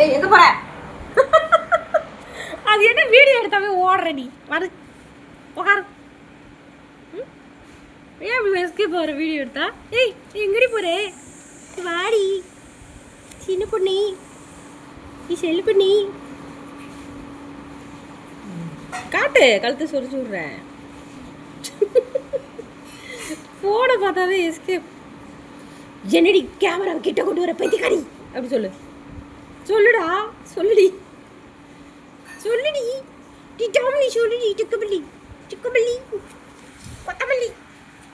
ஏய் எங்க போற? அது என்ன வீடியோ எடுத்தாவே ஓடுற நீ வரு. உட்காரு ம்? ஏன் அப்படி எஸ்கேப் போகிற வீடியோ எடுத்தா? ஏய் எங்கடி போறே? வாடி. சின்ன பொண்ணி. நீ செல்லு பண்ணி. காட்டு. கழுத்தை சொரிச்சு விட்றேன் ஃபோனை பார்த்தாவே எஸ்கேப் என்னடி கேமரா கிட்ட கொண்டு வர பைத்தியக்காரி? அப்படி சொல்லு. சொல்லுடா சொல்லுடி. சொல்லுடி. டி டாமலி சொல்லுடி டிக்கமல்லி டிக்கமல்லி கொத்தமல்லி.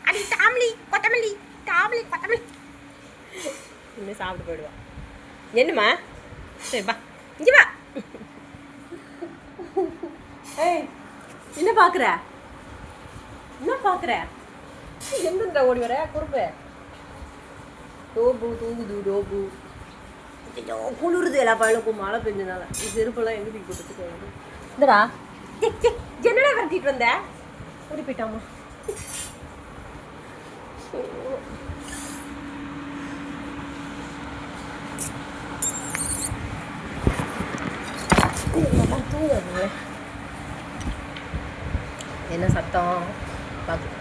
அடி தாமலி கொத்தமல்லி. தாமலி கொத்தமல்லி. இன்னும் சாப்பிட்டு போயிடுவா. என்னம்மா? சரி வா. இங்கே வா. ஏய் என்ன பார்க்குற என்ன பார்க்குற எங்கன்ற ஓடி வர? குறும்பு. டோபு தூங்குது டோபு. ஐயோ குளிருது எல்லா பழக்கும் மழை பெஞ்சனால செருப்பெல்லாம் எங்க தூக்கி போட்டுட்டு இந்தடா. என்னடா விரட்டிட்டு வந்த? ஓடி போயிட்டாமா என்ன சத்தம்? பார்த்து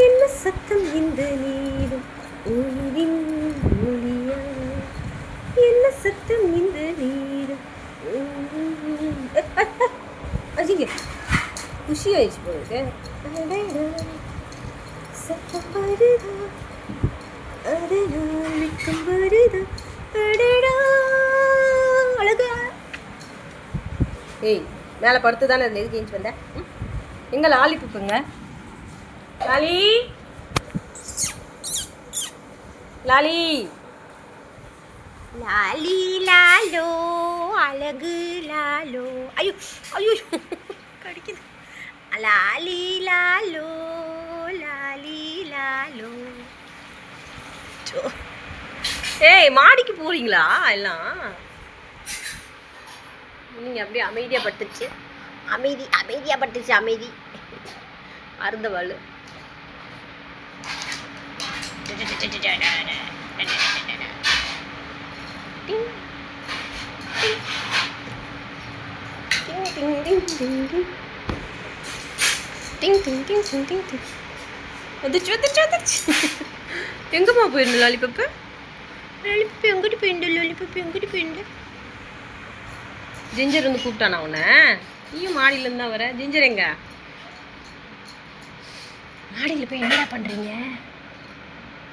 என்ன சத்தம் இந்த நீரும் உயிரின் என்ன சத்தம் இந்த நீரும் அஜிங்க குஷி ஆயிடுச்சு போயிருக்கு சத்தம் வருதா? அதனால் வெட்கம் வருதா? அடடா. அழகா. ஏய் மேலே படுத்து தானே இருந்த எதுக்கு ஏஞ்சி வந்தேன் எங்கே எங்க லாலி புப்புங்க லாலி? லாலி? லாலி லாலோ அழகு லாலோ. ஐயோ ஐயோ கடிக்குது. லாலி லாலோ லாலி லாலோ. சோ. ஏய் மாடிக்கு போறீங்களா எல்லாம்? நீங்க அப்படியே அமைதியா பட்டுச்சு. அமைதி அமைதியா பட்டுச்சு அமைதி. அருந்தவாள். டிங். டிங். டிங், டிங், டிங், டிங், டிங். டிங், டிங், டிங், டிங், டிங், வந்துச்சு வந்துச்சு வந்துருச்சு வந்துருச்சு எங்கம்மா லாலிபப்பு லாலிபப்பு எங்கிட்டு போயிருந்து லாலிபப்பு எங்கிட்டு போயிருந்து ஜிஞ்சர் வந்து கூப்பிட்டானா உன்னை? நீயும் மாடியிலேருந்து தான் வர. ஜிஞ்சர் எங்க? மாடியில் போய் என்னடா பண்ணுறீங்க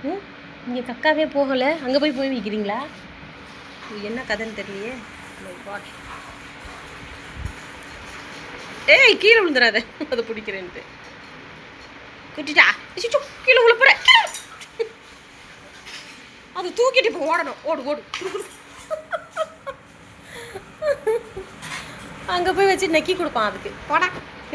ம்? இங்கே கக்காவே போகலை. அங்கே போய் போய் விற்கிறீங்களா இது என்ன கதைன்னு தெரியலையே? Oh ஏய் கீழே விழுந்துடாத அதை பிடிக்கிறேன்ட்டு. குட்டிட்டா அச்சச்சோ, கீழே விழுப்புற அதை அது தூக்கிட்டு இப்போ ஓடணும். ஓடு ஓடு. அங்கே போய் வச்சு நக்கி கொடுப்பான் அதுக்கு. போடா.